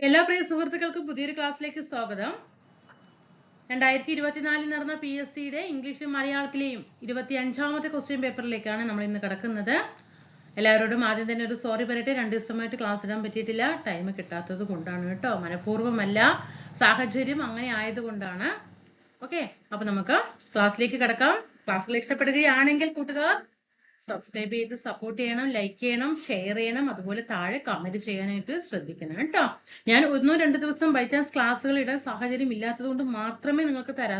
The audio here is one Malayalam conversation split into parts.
എല്ലാ പ്രിയ സുഹൃത്തുക്കൾക്കും പുതിയൊരു ക്ലാസ്സിലേക്ക് സ്വാഗതം. രണ്ടായിരത്തി ഇരുപത്തിനാലിൽ നടന്ന പി എസ് സിയുടെ ഇംഗ്ലീഷിലും മലയാളത്തിലെയും ഇരുപത്തി അഞ്ചാമത്തെ ക്വസ്റ്റ്യൻ പേപ്പറിലേക്കാണ് നമ്മൾ ഇന്ന് കിടക്കുന്നത്. എല്ലാവരോടും ആദ്യം തന്നെ ഒരു സോറി പറയട്ടെ. രണ്ട് ദിവസമായിട്ട് ക്ലാസ് ഇടാൻ പറ്റിയിട്ടില്ല. ടൈം കിട്ടാത്തത് കൊണ്ടാണ് കേട്ടോ. മനഃപൂർവമല്ല. സാഹചര്യം അങ്ങനെ ആയതുകൊണ്ടാണ്. ഓക്കെ അപ്പൊ നമുക്ക് ക്ലാസ്സിലേക്ക് കിടക്കാം. ക്ലാസ്സുകൾ ഇഷ്ടപ്പെടുകയാണെങ്കിൽ കൂട്ടുകാർ സബ്സ്ക്രൈബ് ചെയ്ത് സപ്പോർട്ട് ചെയ്യണം ലൈക്ക് ചെയ്യണം ഷെയർ ചെയ്യണം അതുപോലെ താഴെ കമന്റ് ചെയ്യാനായിട്ട് ശ്രദ്ധിക്കണം കേട്ടോ. ഞാൻ ഒന്നോ രണ്ടോ ദിവസം ബൈ ചാൻസ് ക്ലാസ്സുകൾ ഇടാൻ സാഹചര്യം ഇല്ലാത്തത് കൊണ്ട് മാത്രമേ നിങ്ങൾക്ക് തരാ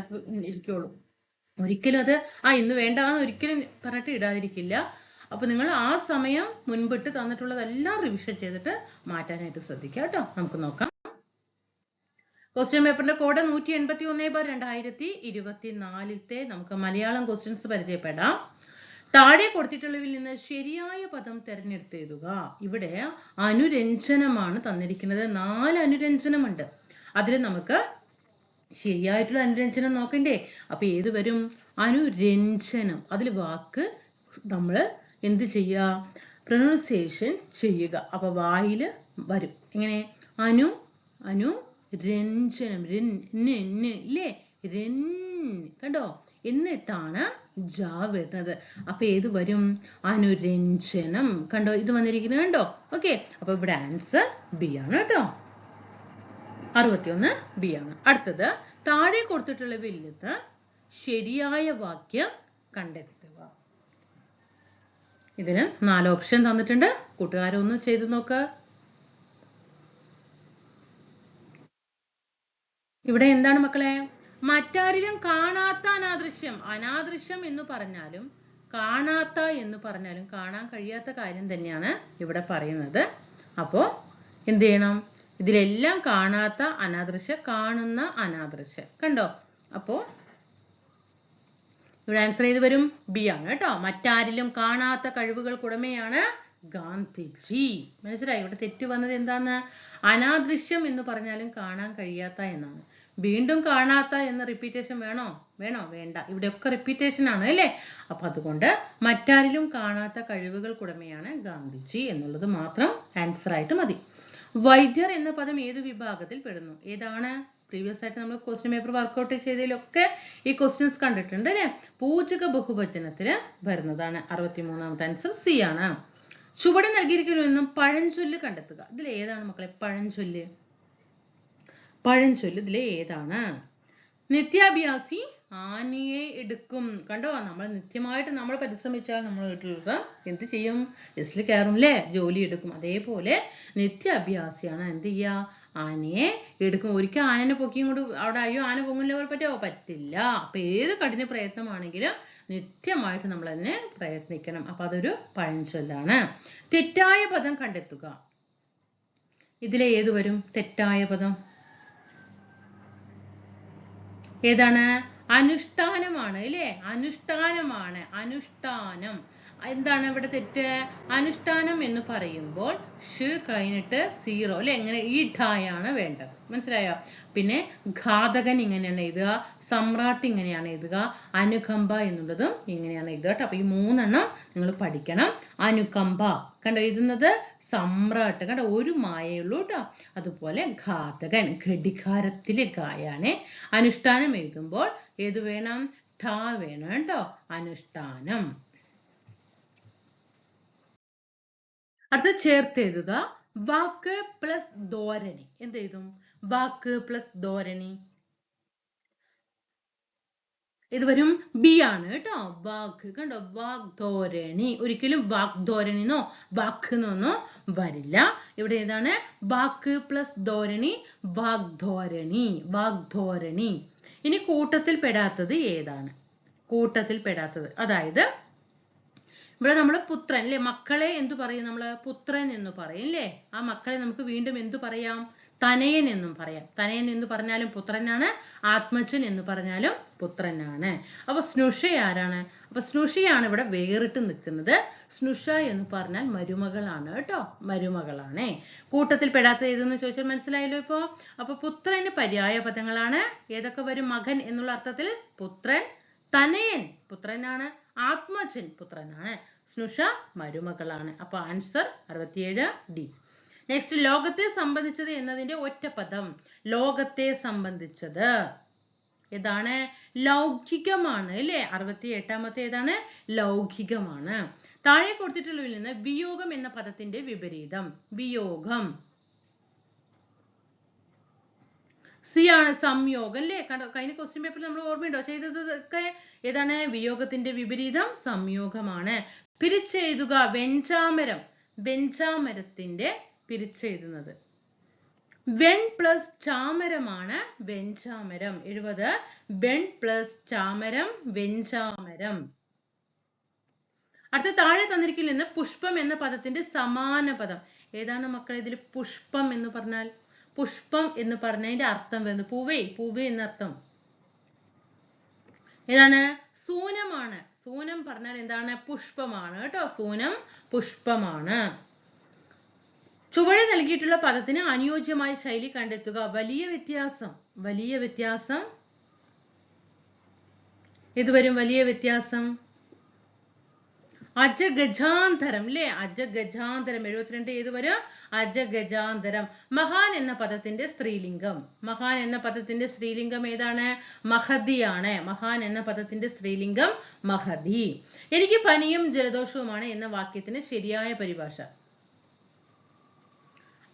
ഇരിക്കുള്ളൂ. ഒരിക്കലും അത് ആ ഇന്ന് വേണ്ടാന്ന് ഒരിക്കലും പറഞ്ഞിട്ട് ഇടാതിരിക്കില്ല. അപ്പൊ നിങ്ങൾ ആ സമയം മുൻപിട്ട് തന്നിട്ടുള്ളതെല്ലാം റിവിഷൻ ചെയ്തിട്ട് മാറ്റാനായിട്ട് ശ്രദ്ധിക്കുക കേട്ടോ. നമുക്ക് നോക്കാം. ക്വസ്റ്റ്യൻ പേപ്പറിന്റെ കോഡ് നൂറ്റി എൺപത്തി ഒന്ന് ബാർ രണ്ടായിരത്തി ഇരുപത്തിനാലിലത്തെ നമുക്ക് മലയാളം ക്വസ്റ്റ്യൻസ് പരിചയപ്പെടാം. താഴെ കൊടുത്തിട്ടുള്ളവയിൽ നിന്ന് ശരിയായ പദം തിരഞ്ഞെടുത്ത് എഴുതുക ഇവിടെ അനുരഞ്ജനമാണ് തന്നിരിക്കുന്നത്. നാല് അനുരഞ്ജനമുണ്ട്. അതിൽ നമുക്ക് ശരിയായിട്ടുള്ള അനുരഞ്ജനം നോക്കണ്ടേ? അപ്പൊ ഏത് വരും? അനുരഞ്ജനം. അതിൽ വാക്ക് നമ്മൾ എന്ത് ചെയ്യുക? പ്രൊനൗൺസിയേഷൻ ചെയ്യുക. അപ്പൊ വായിൽ വരും. എങ്ങനെ? അനു അനു രഞ്ജനം. ഇല്ലേ രൻ. കണ്ടോ? എന്നിട്ടാണ് ജ വരുന്നത്. അപ്പൊ ഏത് വരും? അനുരഞ്ജനം. കണ്ടോ ഇത് വന്നിരിക്കുന്നത് കണ്ടോ? ഓക്കെ അപ്പൊ ഇവിടെ ആൻസർ ബി ആണ് കേട്ടോ. അറുപത്തിയൊന്ന് ബി ആണ്. അടുത്തത് താഴെ കൊടുത്തിട്ടുള്ള വില്ലത്ത് ശരിയായ വാക്യം കണ്ടെത്തുക. ഇതിന് നാല് ഓപ്ഷൻ തന്നിട്ടുണ്ട്. കൂട്ടുകാരൊന്ന് ചെയ്തു നോക്ക്. ഇവിടെ എന്താണ് മക്കളെ? മറ്റാരിലും കാണാത്ത അനാദൃശ്യം അനാദൃശ്യം എന്ന് പറഞ്ഞാലും കാണാത്ത എന്ന് പറഞ്ഞാലും കാണാൻ കഴിയാത്ത കാര്യം തന്നെയാണ് ഇവിടെ പറയുന്നത്. അപ്പോ എന്ത് ചെയ്യണം? ഇതിലെല്ലാം കാണാത്ത അനാദൃശ്യ കാണുന്ന അനാദൃശ്യ. കണ്ടോ? അപ്പോ ഇവിടെ ആൻസർ ചെയ്ത് വരും? ബി ആണ് കേട്ടോ. മറ്റാരിലും കാണാത്ത കഴിവുകൾക്കുടമയാണ് ഗാന്ധിജി. മനസ്സിലായി? ഇവിടെ തെറ്റ് വന്നത് എന്താന്ന്? അനാദൃശ്യം എന്ന് പറഞ്ഞാലും കാണാൻ കഴിയാത്ത എന്നാണ്. വീണ്ടും കാണാത്ത എന്ന റിപ്പീറ്റേഷൻ വേണോ? വേണോ? വേണ്ട. ഇവിടെയൊക്കെ റിപ്പീറ്റേഷൻ ആണ് അല്ലേ? അപ്പൊ അതുകൊണ്ട് മറ്റാരിലും കാണാത്ത കഴിവുകൾക്കുടമയാണ് ഗാന്ധിജി എന്നുള്ളത് മാത്രം ആൻസർ ആയിട്ട് മതി. വൈദ്യർ എന്ന പദം ഏത് വിഭാഗത്തിൽ പെടുന്നു? ഏതാണ്? പ്രീവിയസ് ആയിട്ട് നമ്മൾ ക്വസ്റ്റ്യൻ പേപ്പർ വർക്കൗട്ട് ചെയ്തതിലൊക്കെ ഈ ക്വസ്റ്റ്യൻസ് കണ്ടിട്ടുണ്ട് അല്ലേ? പൂജക ബഹുവചനത്തിൽ വരുന്നതാണ്. അറുപത്തിമൂന്നാമത്തെ ആൻസർ സി ആണ്. ചുവടെ നൽകിയിരിക്കുന്നതിൽ എന്നും പഴഞ്ചൊല്ല് കണ്ടെത്തുക. ഇതിൽ ഏതാണ് മക്കളെ? പഴഞ്ചൊല്ല്. പഴഞ്ചൊല്ല് ഇതിലെ ഏതാണ്? നിത്യാഭ്യാസി ആനയെ എടുക്കും. കണ്ടോ? നമ്മൾ നിത്യമായിട്ട് നമ്മൾ പരിശ്രമിച്ചാൽ നമ്മൾ വീട്ടിലുള്ള എന്ത് ചെയ്യും? ബസ്സിൽ കയറും അല്ലേ ജോലി എടുക്കും. അതേപോലെ നിത്യാഭ്യാസിയാണ് എന്ത് ചെയ്യുക ആനയെ എടുക്കും. ഒരിക്കൽ ആനനെ പൊക്കിയും കൊണ്ട് അവിടെ അയ്യോ ആന പൊങ്ങില്ല പറ്റുമോ പറ്റില്ല. അപ്പൊ ഏത് കഠിന പ്രയത്നമാണെങ്കിലും നിത്യമായിട്ട് നമ്മൾ അതിനെ പ്രയത്നിക്കണം. അപ്പൊ അതൊരു പഴഞ്ചൊല്ലാണ്. തെറ്റായ പദം കണ്ടെത്തുക. ഇതിലെ ഏത് വരും? തെറ്റായ പദം. ഏതാണ്? അനുഷ്ഠാനമാണ് അല്ലേ അനുഷ്ഠാനമാണ്. അനുഷ്ഠാനം. എന്താണ് ഇവിടെ തെറ്റ്? അനുഷ്ഠാനം എന്ന് പറയുമ്പോൾ ഷ് കഴിഞ്ഞിട്ട് സീറോ അല്ലെ? എങ്ങനെ? ഈ ഠായാണ് വേണ്ടത്. മനസ്സിലായോ? പിന്നെ ഘാതകൻ ഇങ്ങനെയാണ് എഴുതുക സമ്രാട്ട് ഇങ്ങനെയാണ് എഴുതുക അനുകമ്പ എന്നുള്ളതും ഇങ്ങനെയാണ് എഴുതുക കേട്ടോ. അപ്പൊ ഈ മൂന്നെണ്ണം നിങ്ങൾ പഠിക്കണം. അനുകമ്പ. കണ്ടോ? എഴുതുന്നത് സമ്രാട്ട്. കണ്ടോ? ഒരു മായയുള്ളൂ കേട്ടോ. അതുപോലെ ഘാതകൻ ഘടികാരത്തിലെ ഗായാണ് അനുഷ്ഠാനം എഴുതുമ്പോൾ ഏത് വേണം? ഠ വേണം കേട്ടോ. അനുഷ്ഠാനം. അടുത്ത ചേർത്ത് എഴുതുക. വാക്ക് പ്ലസ് ധോരണി. എന്ത് എഴുതും? വാക്ക് പ്ലസ് ധോരണി. ഇത് വരും ബി ആണ് കേട്ടോ. വാക്ക് കണ്ടോ? വാഗ്ധോരണി. ഒരിക്കലും വാഗ്ധോരണിന്നോ വാക്ക് എന്നൊന്നോ വരില്ല. ഇവിടെ ഏതാണ്? വാക്ക് പ്ലസ് ധോരണി വാഗ്ധോരണി വാഗ്ധോരണി. ഇനി കൂട്ടത്തിൽ പെടാത്തത് ഏതാണ്? കൂട്ടത്തിൽ പെടാത്തത്. അതായത് ഇവിടെ നമ്മൾ പുത്രൻ അല്ലെ മക്കളെ എന്തു പറയും? നമ്മൾ പുത്രൻ എന്ന് പറയും അല്ലേ ആ മക്കളെ നമുക്ക് വീണ്ടും എന്തു പറയാം? തനയൻ എന്നും പറയാം. തനയൻ എന്ന് പറഞ്ഞാലും പുത്രനാണ്. ആത്മജൻ എന്ന് പറഞ്ഞാലും പുത്രനാണ്. അപ്പൊ സ്നുഷ ആരാണ്? അപ്പൊ സ്നുഷയാണ് ഇവിടെ വേറിട്ട് നിൽക്കുന്നത്. സ്നുഷ എന്ന് പറഞ്ഞാൽ മരുമകളാണ് കേട്ടോ. മരുമകളാണേ. കൂട്ടത്തിൽ പെടാത്ത ഏതെന്ന് ചോദിച്ചാൽ മനസ്സിലായല്ലോ ഇപ്പോ? അപ്പൊ പുത്രന് പര്യായ പദങ്ങളാണ്. ഏതൊക്കെ വരും? മകൻ എന്നുള്ള അർത്ഥത്തിൽ പുത്രൻ തനയൻ പുത്രനാണ്. ആത്മജൻ പുത്രനാണ് സ്നുഷ മരുമകളാണ്. അപ്പൊ ആൻസർ അറുപത്തിയേഴ് ഡി നെക്സ്റ്റ് ലോകത്തെ സംബന്ധിച്ചത് എന്നതിന്റെ പദം. ലോകത്തെ സംബന്ധിച്ചത് ഏതാണ്? ലൗകികമാണ് അല്ലേ? അറുപത്തി എട്ടാമത്തെ ഏതാണ്? ലൗകികമാണ്. താഴെ കൊടുത്തിട്ടുള്ളതിൽ നിന്ന് വിയോഗം എന്ന പദത്തിന്റെ വിപരീതം. വിയോഗം. സി ആണ് സംയോഗം അല്ലേ? കണ്ടോ കഴിഞ്ഞ ക്വസ്റ്റ്യൻ പേപ്പറിൽ നമ്മൾ ഓർമ്മയുണ്ടോ? ചെയ്തതൊക്കെ ഏതാണ്? വിയോഗത്തിന്റെ വിപരീതം സംയോഗമാണ്. പിരിച്ചെഴുതുക വെഞ്ചാമരം വെഞ്ചാമരത്തിന്റെ പിരിച്ചെഴുതുന്നത്. വെൺ പ്ലസ് ചാമരമാണ് വെഞ്ചാമരം എഴുപത്. വെൺ പ്ലസ് ചാമരം വെഞ്ചാമരം അടുത്ത താഴെ തന്നിരിക്കൽ നിന്ന് പുഷ്പം എന്ന പദത്തിന്റെ സമാന പദം ഏതാണ് മക്കളെ ഇതിൽ പുഷ്പം എന്ന് പറഞ്ഞാൽ? പുഷ്പം എന്ന് പറഞ്ഞതിന്റെ അർത്ഥം വരുന്നത് പൂവേ പൂവേ എന്നർത്ഥം. ഏതാണ്? സൂനമാണ്. സൂനം പറഞ്ഞാൽ എന്താണ്? പുഷ്പമാണ്. കേട്ടോ? സൂനം പുഷ്പമാണ്. ചുവടെ നൽകിയിട്ടുള്ള പദത്തിന് അനുയോജ്യമായ ശൈലി കണ്ടെത്തുക. വലിയ വ്യത്യാസം. വലിയ വ്യത്യാസം. ഇത് വരും വലിയ വ്യത്യാസം? അജഗജാന്തരം അല്ലേ അജഗജാന്തരം. എഴുപത്തിരണ്ട് ഏത് വരും? അജഗജാന്തരം. മഹാൻ എന്ന പദത്തിന്റെ സ്ത്രീലിംഗം. മഹാൻ എന്ന പദത്തിന്റെ സ്ത്രീലിംഗം ഏതാണ്? മഹതിയാണ്. മഹാൻ എന്ന പദത്തിന്റെ സ്ത്രീലിംഗം മഹതി. എനിക്ക് പനിയും ജലദോഷവുമാണ് എന്ന വാക്യത്തിന് ശരിയായ പരിഭാഷ.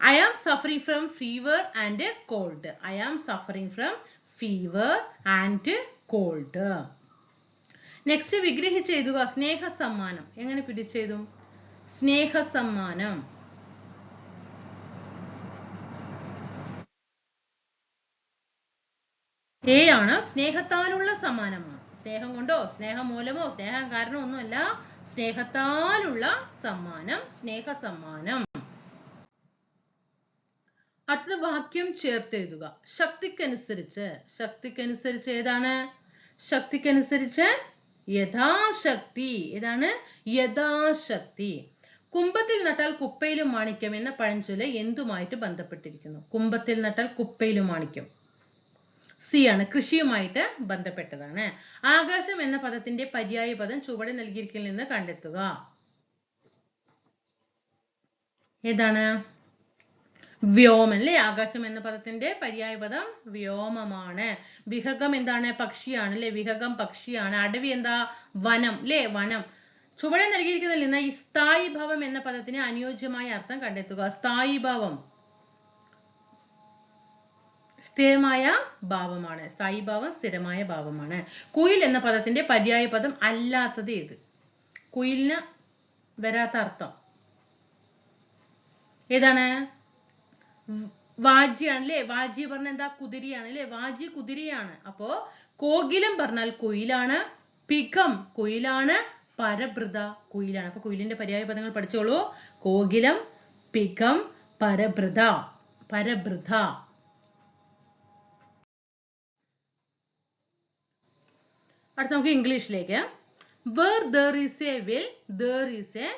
I am suffering from fever and cold I am am from fever and cold. Next വിഗ്രഹിച്ചെഴുതുക സ്നേഹ സമ്മാനം എങ്ങനെ പിടിച്ചെഴുതും? സ്നേഹ സമ്മാനം എ ആണ് സ്നേഹത്താലുള്ള സമ്മാനമാണ്. സ്നേഹം കൊണ്ടോ? സ്നേഹം മൂലമോ സ്നേഹം കാരണമോ ഒന്നുമല്ല. സ്നേഹത്താലുള്ള സമ്മാനം. സ്നേഹ സമ്മാനം അടുത്ത വാക്യം ചേർത്ത് എഴുതുക ശക്തിക്കനുസരിച്ച്. ശക്തിക്കനുസരിച്ച് ഏതാണ്? ശക്തിക്കനുസരിച്ച് യഥാശക്തി. ഏതാണ്? യഥാശക്തി. കുംഭത്തിൽ നട്ടാൽ കുപ്പയിലും മാണിക്യം എന്ന പഴഞ്ചൊല്ല് എന്തുമായിട്ട് ബന്ധപ്പെട്ടിരിക്കുന്നു? കുംഭത്തിൽ നട്ടാൽ കുപ്പയിലും മാണിക്യം. സി ആണ്. കൃഷിയുമായിട്ട് ബന്ധപ്പെട്ടതാണ്. ആകാശം എന്ന പദത്തിന്റെ പര്യായ പദം ചുവടെ നൽകിയിരിക്കൽ നിന്ന് കണ്ടെത്തുക. ഏതാണ്? വ്യോമം അല്ലേ? ആകാശം എന്ന പദത്തിന്റെ പര്യായ പദം വ്യോമമാണ്. വിഹകം എന്താണ്? പക്ഷിയാണ് അല്ലെ? വിഹകം പക്ഷിയാണ്. അടവി എന്താ? വനം അല്ലേ? വനം. ചുവടെ നൽകിയിരിക്കുന്നതിൽ നിന്ന് ഈ സ്ഥായി ഭാവം എന്ന പദത്തിന് അനുയോജ്യമായ അർത്ഥം കണ്ടെത്തുക. സ്ഥായി ഭാവം സ്ഥിരമായ ഭാവമാണ്. സ്ഥായി ഭാവം സ്ഥിരമായ ഭാവമാണ്. കുയിൽ എന്ന പദത്തിന്റെ പര്യായ പദം അല്ലാത്തത് ഏത്? കുയിലിന് വരാത്ത അർത്ഥം. ഏതാണ്? വാജിയാണ് അല്ലേ വാജി പറഞ്ഞ എന്താ? കുതിരയാണ് അല്ലേ വാജി കുതിരയാണ്. അപ്പോ കോകിലം പറഞ്ഞാൽ കുയിലാണ് പികം കുയിലാണ് പരഭൃത കുയിലാണ്. അപ്പൊ കുയിലിന്റെ പര്യായ പദങ്ങൾ പഠിച്ചോളൂ. കോകിലം പികം പരഭൃത. പരഭൃത. അടുത്ത നമുക്ക് ഇംഗ്ലീഷിലേക്ക്. Where there is a will there is a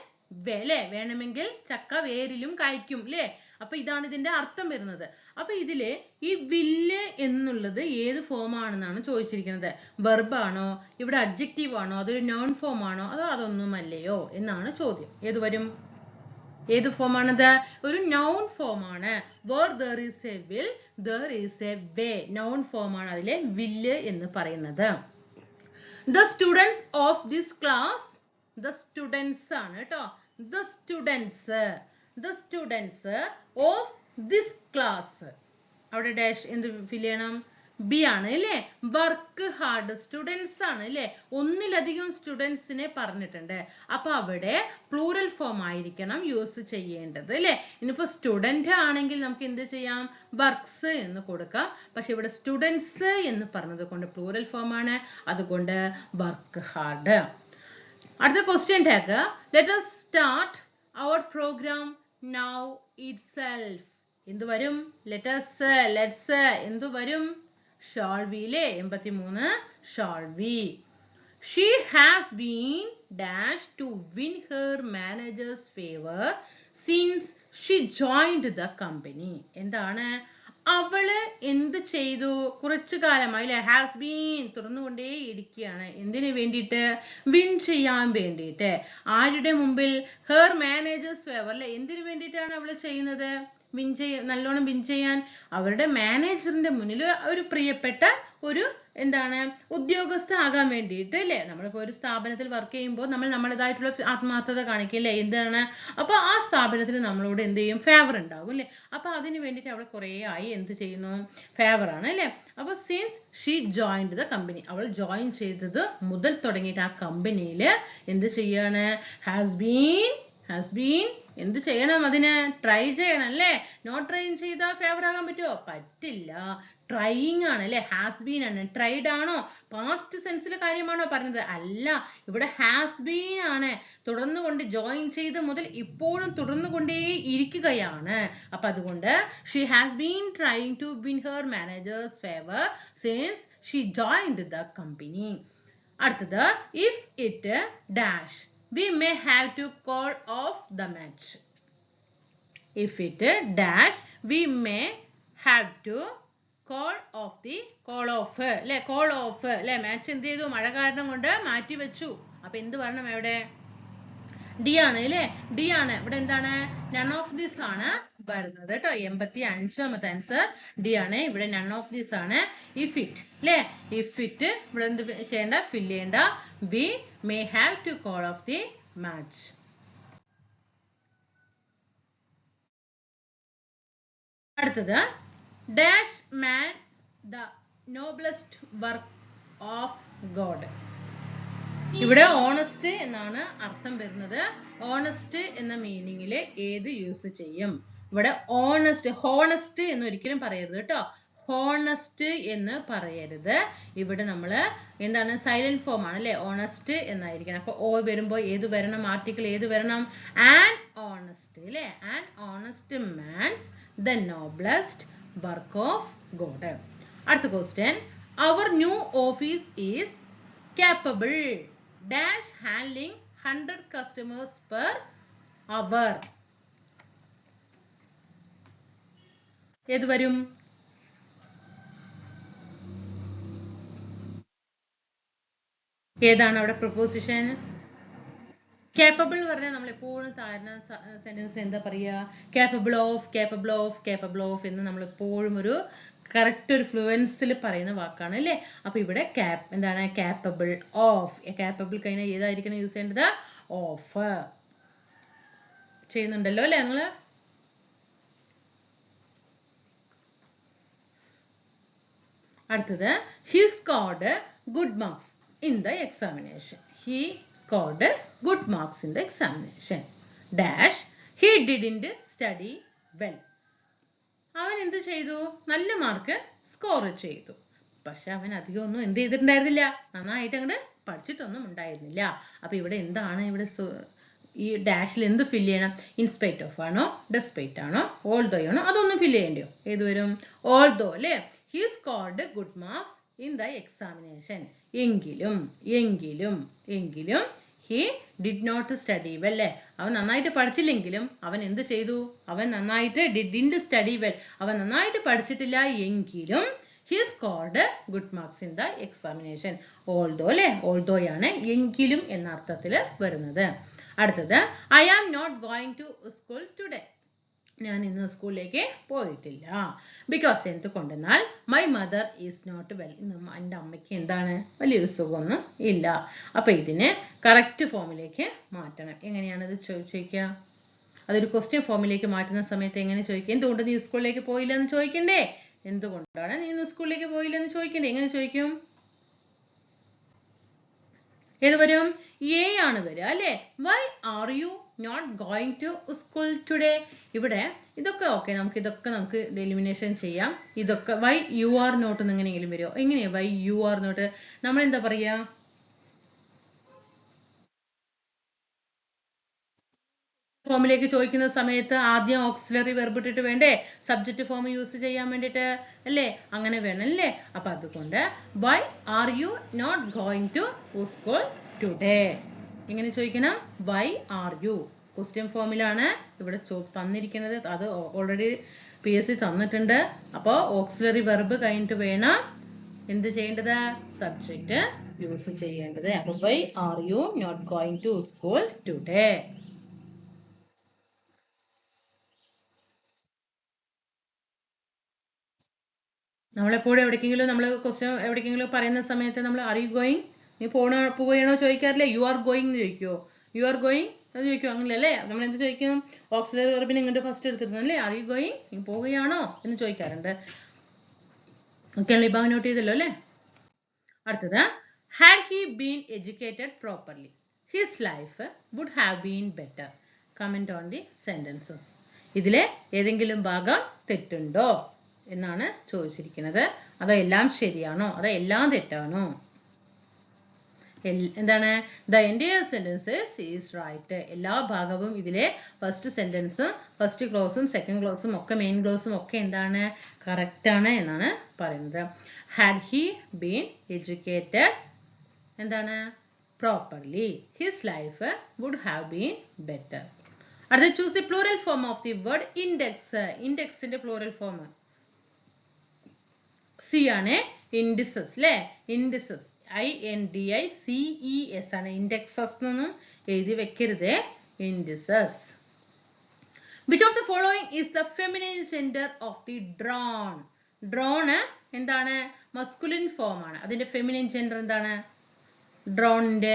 way അല്ലേ വേണമെങ്കിൽ ചക്ക വേരിലും കായ്ക്കും അല്ലേ അപ്പൊ ഇതാണ് ഇതിന്റെ അർത്ഥം വരുന്നത്. അപ്പൊ ഇതിൽ ഈ വില്ല് എന്നുള്ളത് ഏത് ഫോം ആണെന്നാണ് ചോദിച്ചിരിക്കുന്നത്. വെർബ് ആണോ ഇവിടെ അഡ്ജക്റ്റീവ് ആണോ അതൊരു നോൺ ഫോം ആണോ അതോ അതൊന്നുമല്ലയോ എന്നാണ് ചോദ്യം. ഏത് വരും? ഏത് ഫോമാണത് ഒരു നൗൺ ഫോം ആണ്. Where there is a will there is a way noun form ആണ് അതിലെ വില്ല് എന്ന് പറയുന്നത്. The students of this class the students ആണ് കേട്ടോ. The students the students of this class അവിടെ ഡാഷ് എന്ത് ഫിൽ ചെയ്യണം? ബി ആണ് അല്ലേ? വർക്ക് ഹാർഡ് സ്റ്റുഡൻസ് ആണ് അല്ലേ? ഒന്നിലധികം സ്റ്റുഡൻസിനെ പറഞ്ഞിട്ടുണ്ട്. അപ്പൊ അവിടെ പ്ലൂറൽ ഫോം ആയിരിക്കണം യൂസ് ചെയ്യേണ്ടത് അല്ലേ? ഇനിയിപ്പോ സ്റ്റുഡന്റ് ആണെങ്കിൽ നമുക്ക് എന്ത് ചെയ്യാം? വർക്ക്സ് എന്ന് കൊടുക്കാം. പക്ഷെ ഇവിടെ സ്റ്റുഡൻസ് എന്ന് പറഞ്ഞത് കൊണ്ട് പ്ലൂറൽ ഫോം ആണ്. അതുകൊണ്ട് വർക്ക് ഹാർഡ് അടുത്ത question tag let us start our programme now itself എന്ത് വരും? ലെറ്റസ് ലെറ്റ്സ് എന്ത് വരും? ഷാൾ വിയിലെ എൺപത്തി മൂന്ന് shall we she has been dash to win her manager's favour since she joined the company എന്താണ്? അവൾ എന്ത് ചെയ്തു? കുറച്ചു കാലമായി അല്ലെ ഹാസ് ബീൻ തുറന്നുകൊണ്ടേ ഇരിക്കുകയാണ് എന്തിനു വേണ്ടിയിട്ട്? വിൻ ചെയ്യാൻ വേണ്ടിയിട്ട്. ആരുടെ മുമ്പിൽ? ഹെർ മാനേജേഴ്സ് ഫേവർ അല്ലെ എന്തിനു വേണ്ടിയിട്ടാണ് അവൾ ചെയ്യുന്നത്? വിൻ ചെയ്യ നല്ലോണം വിൻ ചെയ്യാൻ. അവരുടെ മാനേജറിന്റെ മുന്നിൽ ഒരു പ്രിയപ്പെട്ട ഒരു എന്താണ് ഉദ്യോഗസ്ഥ ആകാൻ വേണ്ടിയിട്ട് അല്ലേ? നമ്മളിപ്പോൾ ഒരു സ്ഥാപനത്തിൽ വർക്ക് ചെയ്യുമ്പോൾ നമ്മൾ നമ്മുടേതായിട്ടുള്ള ആത്മാർത്ഥത കാണിക്കില്ലേ എന്താണ്? അപ്പോൾ ആ സ്ഥാപനത്തിൽ നമ്മളോട് എന്ത് ചെയ്യും? ഫേവർ ഉണ്ടാകും അല്ലേ? അപ്പോൾ അതിന് വേണ്ടിയിട്ട് അവൾ കുറേ ആയി എന്ത് ചെയ്യുന്നു? ഫേവർ ആണ് അല്ലേ? അപ്പോൾ since she joined the company അവൾ ജോയിൻ ചെയ്തത് മുതൽ തുടങ്ങിയിട്ട് ആ കമ്പനിയിൽ എന്ത് ചെയ്യാണ്? ഹാസ് ബീൻ ഹാസ് ബീൻ എന്ത് ചെയ്യണം അതിന്? ട്രൈ ചെയ്യണം അല്ലേ? നോട്ട് ട്രൈ ചെയ്താൽ ഫേവർ ആകാൻ പറ്റുമോ പറ്റില്ല. ട്രൈയിങ് ആണ് അല്ലെ? ഹാസ് ബീൻ ആണ്. ട്രൈഡ് ആണോ? പാസ്റ്റ് സെൻസിലെ കാര്യമാണോ പറഞ്ഞത്? അല്ല. ഇവിടെ ഹാസ് ബീൻ ആണ്. തുടർന്ന് കൊണ്ട് ജോയിൻ ചെയ്ത് മുതൽ ഇപ്പോഴും തുടർന്ന് കൊണ്ടേ ഇരിക്കുകയാണ്. അപ്പൊ അതുകൊണ്ട് she has been trying to win her manager's favour since she joined the company അടുത്തത് if it dash we may have to call off the match. If it dash, we may have to call off the call off Le call off അല്ലെ മാച്ച് എന്ത് ചെയ്തു മഴ കാരണം കൊണ്ട് മാറ്റി വെച്ചു അപ്പൊ എന്ത് പറയണം എവിടെ ഡി ആണ് അല്ലേ? ഡി ആണ്. ഇവിടെ എന്താണ്? നൺ ഓഫ് ദിസ് ആണ് വരുന്നത് കേട്ടോ. എൺപത്തി അഞ്ചാമത്തെ ആൻസർ ഡി ആണ്. ഇവിടെ നൺ ഓഫ് ദിസ് ആണ്. ഇഫ് ഇറ്റ് അല്ലേ ഇഫ് ഇറ്റ് ഇവിടെ എന്ത് ചെയ്യേണ്ട? ഫിൽ ചെയ്യേണ്ട. We may have to call off the match അടുത്തത് dash man the noblest work of God ഇവിടെ ഓണസ്റ്റ് എന്നാണ് അർത്ഥം വരുന്നത്. ഓണസ്റ്റ് എന്ന മീനിങ്ങിൽ ഏത് യൂസ് ചെയ്യും? ഇവിടെ ഓണസ്റ്റ് ഹോണസ്റ്റ് എന്ന് ഒരിക്കലും പറയരുത് കേട്ടോ. ഹോണസ്റ്റ് എന്ന് പറയരുത്. ഇവിടെ നമ്മൾ എന്താണ് സൈലന്റ് ഫോം ആണ് അല്ലെ? ഓണസ്റ്റ് എന്നായിരിക്കണം. അപ്പൊ ഓ വരുമ്പോൾ ഏത് വരണം? ആർട്ടിക്കിൾ ഏത് വരണം? ആൻഡ് ഓണസ്റ്റ് അല്ലെ? And honest man's the noblest work of God അടുത്ത question our new office is capable. Dash handling 100 customers per hour. ഏത് വരും? ഏതാണ് അവിടെ പ്രൊപ്പോസിഷൻ കേപ്പബിൾ പറഞ്ഞാൽ നമ്മൾ എപ്പോഴും സാധാരണ സെന്റൻസ് എന്താ പറയുക? Capable of capable of capable of എന്ന് നമ്മൾ എപ്പോഴും ഒരു കറക്റ്റ് ഒരു ഫ്ലുവൻസിൽ പറയുന്ന വാക്കാണ് അല്ലേ അപ്പൊ ഇവിടെ ക്യാപ് എന്താണ്? കാപ്പബിൾ ഓഫ് കാപ്പബിൾ കഴിഞ്ഞാൽ ഏതായിരിക്കണം യൂസ് ചെയ്യേണ്ടത്? ഓഫ് ചെയ്യുന്നുണ്ടല്ലോ അല്ലേ നിങ്ങൾ അടുത്തത് he scored good marks in the examination he scored good marks in the examination dash he didn't study well അവൻ എന്ത് ചെയ്തു? നല്ല മാർക്ക് സ്കോർ ചെയ്തു. പക്ഷെ അവൻ അധികം ഒന്നും എന്ത് ചെയ്തിട്ടുണ്ടായിരുന്നില്ല. നന്നായിട്ട് അങ്ങോട്ട് പഠിച്ചിട്ടൊന്നും ഉണ്ടായിരുന്നില്ല. അപ്പൊ ഇവിടെ എന്താണ് ഇവിടെ ഈ ഡാഷിൽ എന്ത് ഫില്ല് ചെയ്യണം? ഇൻസ്പെക്ട് ഓഫ് ആണോ? ഡെസ്പെക്ട് ആണോ? ഓൾദോ ആണോ? അതൊന്നും ഫില്ല് ചെയ്യേണ്ടിയോ? ഏത് വരും? ഓൾദോ അല്ലേ? He scored good marks in the examination എങ്കിലും എങ്കിലും എങ്കിലും he did not study well അല്ലേ അവൻ നന്നായിട്ട് പഠിച്ചില്ലെങ്കിലും അവൻ എന്ത് ചെയ്തു? അവൻ നന്നായിട്ട് ഡിഡിന്റ് സ്റ്റഡി വെൽ അവൻ നന്നായിട്ട് പഠിച്ചിട്ടില്ല എങ്കിലും he scored good marks in the examination although അല്ലേ ഓൾഡോയാണ് എങ്കിലും എന്ന അർത്ഥത്തിൽ വരുന്നത്. അടുത്തത് I am not going to school today ഞാൻ ഇന്ന് സ്കൂളിലേക്ക് പോയിട്ടില്ല. ബിക്കോസ് എന്തുകൊണ്ടെന്നാൽ my mother is not well എന്റെ അമ്മയ്ക്ക് എന്താണ്? വലിയൊരു സുഖമൊന്നും ഇല്ല. അപ്പൊ ഇതിനെ കറക്റ്റ് ഫോമിലേക്ക് മാറ്റണം. എങ്ങനെയാണത് ചോദിച്ചേക്കുക അതൊരു ക്വസ്റ്റ്യൻ ഫോമിലേക്ക് മാറ്റുന്ന സമയത്ത് എങ്ങനെ ചോദിക്കുക? എന്തുകൊണ്ട് നീ സ്കൂളിലേക്ക് പോയില്ല എന്ന് ചോദിക്കണ്ടേ? എന്തുകൊണ്ടാണ് നീ ഇന്ന് സ്കൂളിലേക്ക് പോയില്ല എന്ന് ചോദിക്കണ്ടേ? എങ്ങനെ ചോദിക്കും? ഏത് വരും? എ ആണ് വരിക അല്ലേ? Why are you not going to school today ഇവിടെ ഇതൊക്കെ ഓക്കെ നമുക്ക് ഇതൊക്കെ നമുക്ക് എലിമിനേഷൻ ചെയ്യാം. ഇതൊക്കെ വൈ യു ആർ നോട്ട് എന്ന് എങ്ങനെയെങ്കിലും വരുമോ എങ്ങനെയാ വൈ യു ആർ നോട്ട് നമ്മൾ എന്താ പറയാ? ഫോമിലേക്ക് ചോദിക്കുന്ന സമയത്ത് ആദ്യം ഓക്സിലറി വെർബ് ഇട്ടിട്ട് വേണ്ടേ? സബ്ജക്റ്റ് ഫോം യൂസ് ചെയ്യാൻ വേണ്ടിയിട്ട് അല്ലേ? അങ്ങനെ വേണം അല്ലേ? അപ്പൊ അതുകൊണ്ട് why are you not going to school today എങ്ങനെ ചോദിക്കണം? വൈ ആർ യു ക്വസ്റ്റ്യൻ ഫോമിലാണ് ഇവിടെ തന്നിരിക്കുന്നത്. അത് ഓൾറെഡി പി എസ് സി തന്നിട്ടുണ്ട്. അപ്പോൾ ഓക്സിലറി വെർബ് കഴിഞ്ഞിട്ട് വേണം എന്ത് ചെയ്യേണ്ടത്? സബ്ജക്റ്റ് യൂസ് ചെയ്യേണ്ടത്. അപ്പൊ why are you not going to school today നമ്മളെപ്പോഴും എവിടേക്കെങ്കിലും നമ്മൾ ക്വസ്റ്റ്യൻ എവിടേക്കെങ്കിലും പറയുന്ന സമയത്ത് നമ്മൾ ആർ യു ഗോയിങ് നീ പോണ പോവുകയാണോ ചോദിക്കാറില്ലേ? യു ആർ ഗോയിങ് എന്ന് ചോദിക്കുമോ യു ആർ ഗോയിങ് എന്ന് അങ്ങനെ അല്ലേ നമ്മൾ എന്ത് ചോദിക്കും? ഓക്സിലറി വെർബിന് ഇങ്ങോട്ട് ഫസ്റ്റ് എടുത്തിരുന്നല്ലേ ആർ യു ഗോയിങ് നീ പോവുകയാണോ? എന്ന് ചോദിക്കാറുണ്ട്. ഒക്കെയാണ് ഭാഗം നോട്ട് ചെയ്തല്ലോ അല്ലേ? അടുത്തത് had he been educated properly his life would have been better comment on the sentences ഇതിലെ ഏതെങ്കിലും ഭാഗം തെറ്റുണ്ടോ? എന്നാണ് ചോദിച്ചിരിക്കുന്നത്. അതോ എല്ലാം ശരിയാണോ? അതോ എല്ലാം തെറ്റാണോ എന്താണ്? The entire sentences is right എല്ലാ ഭാഗവും ഇതിലെ ഫസ്റ്റ് സെന്റൻസും ഫസ്റ്റ് ക്ലോസും സെക്കൻഡ് ക്ലോസും ഒക്കെ മെയിൻ ക്ലോസും ഒക്കെ എന്താണ്? കറക്റ്റാണ് എന്നാണ് പറയുന്നത്. ഹാഡ് ഹി ബീൻ എഡ്യൂക്കേറ്റഡ് എന്താണ്? Properly his life would have been better അടുത്ത choose the plural form of the word index ഇൻഡെക്സിന്റെ plural form C ആണ് ഇൻഡിസസ് അല്ലേ indices I N D I C E S ആണ് ഇൻഡെക്സസ് എന്നൊന്നും എഴുതി വെക്കരുത്. Indices which of the following is the feminine gender of the drone drone എന്താണ്? മസ്കുലിൻ ഫോം ആണ്. അതിന്റെ ഫെമിനൈൻ ജെൻഡർ എന്താണ്? ഡ്രോണിന്റെ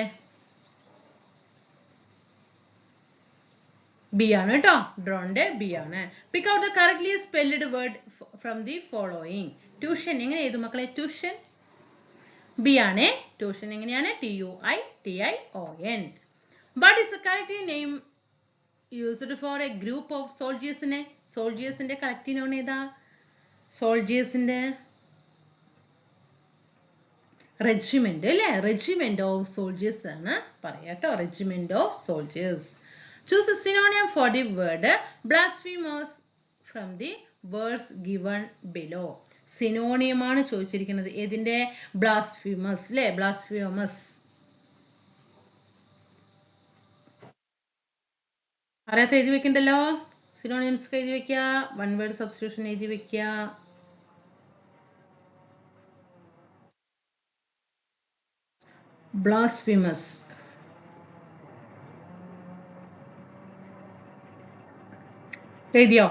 ബി ആണ് കേട്ടോ. ഡ്രോണിന്റെ ബി ആണ്. Pick out the correctly spelled word from the following tuition എങ്ങനെ എഴുതും മക്കളെ? ട്യൂഷൻ ബി ആണ്. ട്യൂഷൻ എങ്ങനെയാണ്? T U I T I O N but is collective name used for a group of സോൾജിയേഴ്സിനെ സോൾജിയേഴ്സിന്റെ കറക്റ്റ് നോൺ ഏതാ? സോൾജിയേഴ്സിന്റെ റെജിമെന്റ് അല്ലേ? റെജിമെന്റ് ഓഫ് സോൾജിയേഴ്സ് ആണ്. പറയാട്ടോ regiment of soldiers synonym for the word blasphemous from the words given below. Synonym ആണ് ചോദിച്ചിരിക്കുന്നത് ഏതിന്റെ blasphemous അല്ലേ blasphemous അറിയാത്ത എഴുതി വെക്കണ്ടല്ലോ സിനോണിയംസ് എഴുതി വെക്കുക വൺ വേർഡ് സബ്സ്റ്റിറ്റ്യൂഷൻ എഴുതി വെക്കുക blasphemous എഴുതിയോ?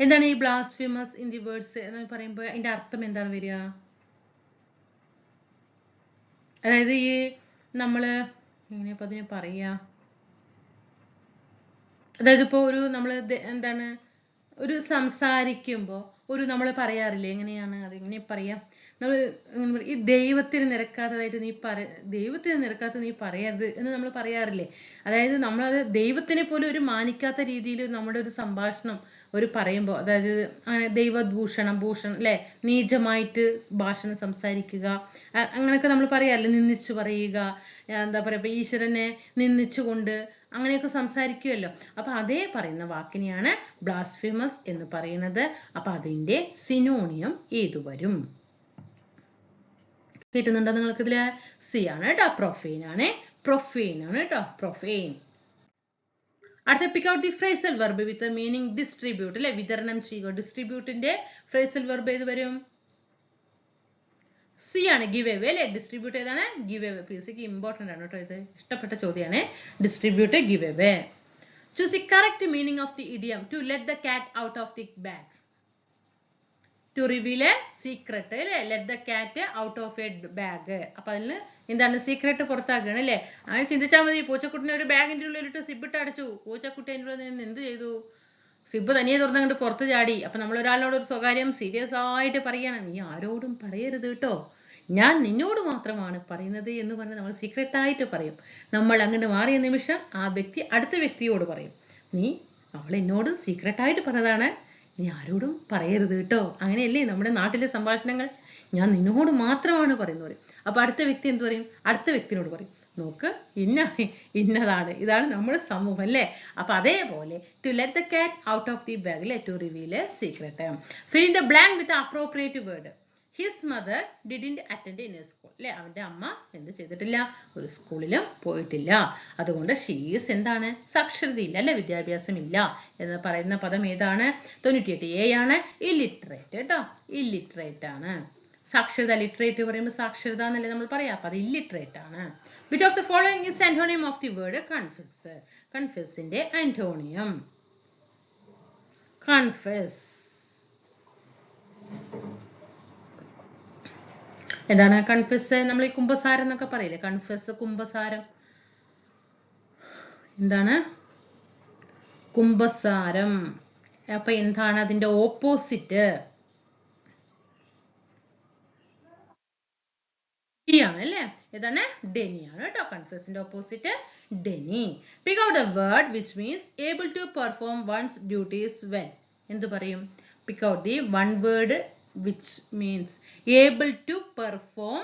എന്താണ് ഈ ബ്ലാസ്ഫിമസ് ഇൻ ദി വേർഡ്സ് എന്ന് പറയുമ്പോൾ അതിന്റെ അർത്ഥം എന്താണ് വരിക? അതായത് ഈ നമ്മൾ എങ്ങനെയപ്പോ അതിന് പറയാ അതായത് ഇപ്പോ ഒരു നമ്മൾ എന്താണ് ഒരു സംസാരിക്കുമ്പോ ഒരു നമ്മൾ പറയാറില്ലേ? എങ്ങനെയാണ് അതെങ്ങനെ പറയാ. നമ്മൾ ഈ ദൈവത്തിന് നിരക്കാത്തതായിട്ട് നീ പറ ദൈവത്തിന് നിരക്കാത്ത നീ പറയരുത് എന്ന് നമ്മൾ പറയാറില്ലേ? അതായത് നമ്മളത് ദൈവത്തിനെ പോലും ഒരു മാനിക്കാത്ത രീതിയിൽ നമ്മുടെ ഒരു സംഭാഷണം ഒരു പറയുമ്പോൾ അതായത് ദൈവദൂഷണം ഭൂഷണം അല്ലെ നീചമായിട്ട് ഭാഷണം സംസാരിക്കുക അങ്ങനെയൊക്കെ നമ്മൾ പറയാറില്ലേ? നിന്ദിച്ചു പറയുക എന്താ പറയാ ഇപ്പൊ ഈശ്വരനെ നിന്ദിച്ചുകൊണ്ട് അങ്ങനെയൊക്കെ സംസാരിക്കുമല്ലോ അപ്പൊ അതേ പറയുന്ന വാക്കിനെയാണ് ബ്ലാസ്ഫിമസ് എന്ന് പറയുന്നത്. അപ്പൊ അതിന്റെ സിനോണിയം ഏതു വരും കിട്ടുന്നുണ്ടോ നിങ്ങൾക്ക് ഇതിൽ സി ആണ് കേട്ടോ പ്രൊഫെയിൻ ആണ്. പ്രൊഫെയിൻ ആണ് കേട്ടോ പ്രൊഫെയിൻ അടുത്ത pick out the phrasal verb with meaning distribute അല്ലെ വിതരണം ചെയ്യുക. ഡിസ്ട്രിബ്യൂട്ടിന്റെ ഫ്രേസൽ വെർബ് ഏത് വരും? സി ആണ് ഗിവ് എവേ അല്ലെ ഡിസ്ട്രിബ്യൂട്ട് ഏതാണ്? ഗിവ് എവേ പി ഇമ്പോർട്ടന്റ് ആണ് കേട്ടോ ഇത്. ഇഷ്ടപ്പെട്ട ചോദ്യമാണ് distribute give away choose the correct meaning of the idiom to let the cat out of the bag to reveal a secret അല്ലേ? Let the cat out of a bag അപ്പൊ അതിന് എന്താണ് സീക്രട്ട് പുറത്താക്കുകയാണ് അല്ലേ? അങ്ങനെ ചിന്തിച്ചാൽ മതി. പൂച്ചക്കുട്ടിനെ ഒരു ബാഗിന്റെ ഉള്ളിലിട്ട് സിബിട്ട് അടച്ചു. പൂച്ചക്കുട്ടി അതിന്റെ ഉള്ളിൽ നിന്ന് എന്ത് ചെയ്തു? സിബ് തനിയെ തുറന്നങ്ങോട്ട് പുറത്ത് ചാടി. അപ്പൊ നമ്മൾ ഒരാളോട് ഒരു സ്വകാര്യം സീരിയസ് ആയിട്ട് പറയാണ് നീ ആരോടും പറയരുത് കേട്ടോ. ഞാൻ നിന്നോട് മാത്രമാണ് പറയുന്നത് എന്ന് പറഞ്ഞ് നമ്മൾ സീക്രട്ട് ആയിട്ട് പറയും. നമ്മൾ അങ്ങോട്ട് മാറിയ നിമിഷം ആ വ്യക്തി അടുത്ത വ്യക്തിയോട് പറയും. നീ അവൾ എന്നോട് സീക്രട്ടായിട്ട് പറഞ്ഞതാണ്. നീ ആരോടും പറയരുത് കേട്ടോ. അങ്ങനെയല്ലേ നമ്മുടെ നാട്ടിലെ സംഭാഷണങ്ങൾ? ഞാൻ നിന്നോട് മാത്രമാണ് പറയുന്നത് പറയും. അപ്പൊ അടുത്ത വ്യക്തി എന്ത് പറയും? അടുത്ത വ്യക്തിനോട് പറയും. നോക്ക് ഇന്ന ഇന്നതാണ്. ഇതാണ് നമ്മുടെ സമൂഹം അല്ലേ? അപ്പൊ അതേപോലെ to let the cat out of the bag ലെ to reveal a secret fill the blank with appropriate word his mother didn't attend in a school അല്ലെ അവന്റെ അമ്മ എന്ത് ചെയ്തിട്ടില്ല? ഒരു സ്കൂളിലും പോയിട്ടില്ല. അതുകൊണ്ട് ഷീസ് എന്താണ്? സാക്ഷരതയില്ല അല്ലെ വിദ്യാഭ്യാസം ഇല്ല എന്ന് പറയുന്ന പദം ഏതാണ്? തൊണ്ണൂറ്റിയെട്ട് എ ആണ്. ഇല്ലിറ്ററേറ്റ് കേട്ടോ ഇല്ലിറ്ററേറ്റ് ആണ്. സാക്ഷരത ലിറ്ററേറ്റ് പറയുമ്പോൾ സാക്ഷരത എന്നല്ലേ നമ്മൾ പറയാം? അപ്പൊ അത് ഇല്ലിറ്ററേറ്റ് ആണ്. Which of the following is antonym of the word confess കൺഫെസിന്റെ antonym confess എന്താണ് കൺഫെസ് നമ്മൾ ഈ കുംഭസാരം എന്നൊക്കെ പറയില്ലേ? കൺഫെസ് കുംഭസാരം. എന്താണ്? കുംഭസാരം. അപ്പൊ എന്താണ് അതിന്റെ ഓപ്പോസിറ്റ് ആണ് അല്ലേ? ഏതാണ്? ഡെനി കേട്ടോ. കൺഫ്യൂസിന്റെ opposite deny. Pick out a word which means able to perform one's duties well എന്ത് പറയും? Pick out the one word which means able to perform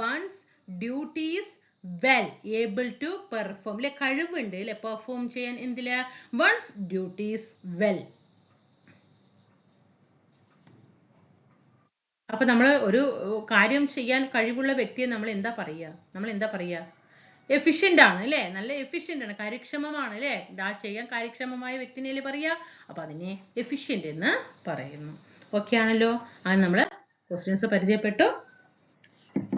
one's duties well able to perform അല്ലെ കഴിവുണ്ട് അല്ലെ പെർഫോം ചെയ്യാൻ എന്തിൽ? വൺസ് ഡ്യൂട്ടീസ് വെൽ അപ്പൊ നമ്മൾ ഒരു കാര്യം ചെയ്യാൻ കഴിവുള്ള വ്യക്തിയെ നമ്മൾ എന്താ പറയുക നമ്മൾ എന്താ പറയുക എഫിഷ്യന്റ് ആണ് അല്ലേ നല്ല എഫിഷ്യന്റ് ആണ്. കാര്യക്ഷമമാണ് അല്ലേ ആ ചെയ്യാൻ കാര്യക്ഷമമായ വ്യക്തിനെ പറയാ. അപ്പൊ അതിനെ എഫിഷ്യന്റ് എന്ന് പറയുന്നു. ഓക്കെ ആണല്ലോ? അത് നമ്മൾ ക്വസ്റ്റ്യൻസ് പരിചയപ്പെട്ടു.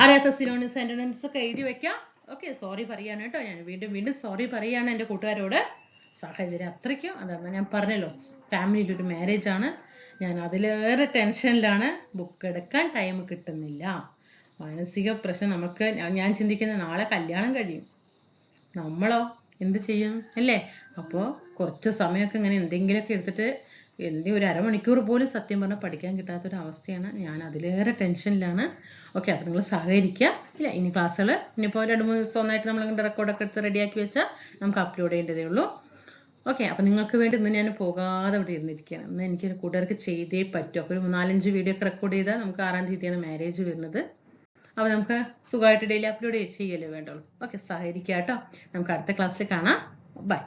അറിയാത്ത സിനോണിംസ് ആന്റോണിംസ് ഒക്കെ എഴുതി വെക്കാം. ഓക്കെ സോറി പറയാണ് കേട്ടോ. ഞാൻ വീണ്ടും വീണ്ടും സോറി പറയാണ് എന്റെ കൂട്ടുകാരോട്. സാഹചര്യം അത്രയ്ക്കും. അതാണ് ഞാൻ പറഞ്ഞല്ലോ. ഫാമിലിയിൽ ഒരു മാരേജ് ആണ്. ഞാൻ അതിലേറെ ടെൻഷനിലാണ് ബുക്ക് എടുക്കാൻ ടൈം കിട്ടുന്നില്ല. മാനസിക പ്രശ്നം നമുക്ക് ഞാൻ- ചിന്തിക്കുന്ന നാളെ കല്യാണം കഴിയും. നമ്മളോ? എന്ത് ചെയ്യും? അല്ലേ? അപ്പോൾ കുറച്ച് സമയമൊക്കെ ഇങ്ങനെ എന്തെങ്കിലുമൊക്കെ എടുത്തിട്ട് എന്തെങ്കിലും ഒരു അരമണിക്കൂർ പോലും സത്യം പറഞ്ഞാൽ പഠിക്കാൻ കിട്ടാത്തൊരവസ്ഥയാണ്. ഞാൻ അതിലേറെ ടെൻഷനിലാണ്. ഓക്കെ അപ്പോൾ നിങ്ങൾ സഹകരിക്കുക ഇല്ല ഇനി ക്ലാസ്സുകൾ ഇനിയിപ്പോൾ രണ്ട് മൂന്ന് ദിവസം ഒന്നായിട്ട് നമ്മൾ റെക്കോർഡൊക്കെ എടുത്ത് റെഡിയാക്കി വെച്ചാൽ നമുക്ക് അപ്ലോഡ് ചെയ്യേണ്ടതേ ഉള്ളൂ. ഓക്കെ അപ്പം നിങ്ങൾക്ക് വേണ്ടി ഇന്ന് ഞാൻ പോകാതെ ഇവിടെ ഇരുന്നിരിക്കുകയാണ് ഇന്ന് എനിക്ക് കൂട്ടുകാർക്ക് ചെയ്തേ പറ്റൂ. അപ്പോൾ ഒരു നാലഞ്ച് വീഡിയോ ഒക്കെ റെക്കോർഡ് ചെയ്താൽ നമുക്ക് ആറാം തീയതിയാണ് മാരേജ് വരുന്നത്. അപ്പോൾ നമുക്ക് സുഖമായിട്ട് ഡെയിലി അപ്ലോഡ് ചെയ്യല്ലേ വേണ്ടുള്ളൂ. ഓക്കെ സഹകരിക്കുക കേട്ടോ. നമുക്ക് അടുത്ത ക്ലാസ്സിൽ കാണാം. ബൈ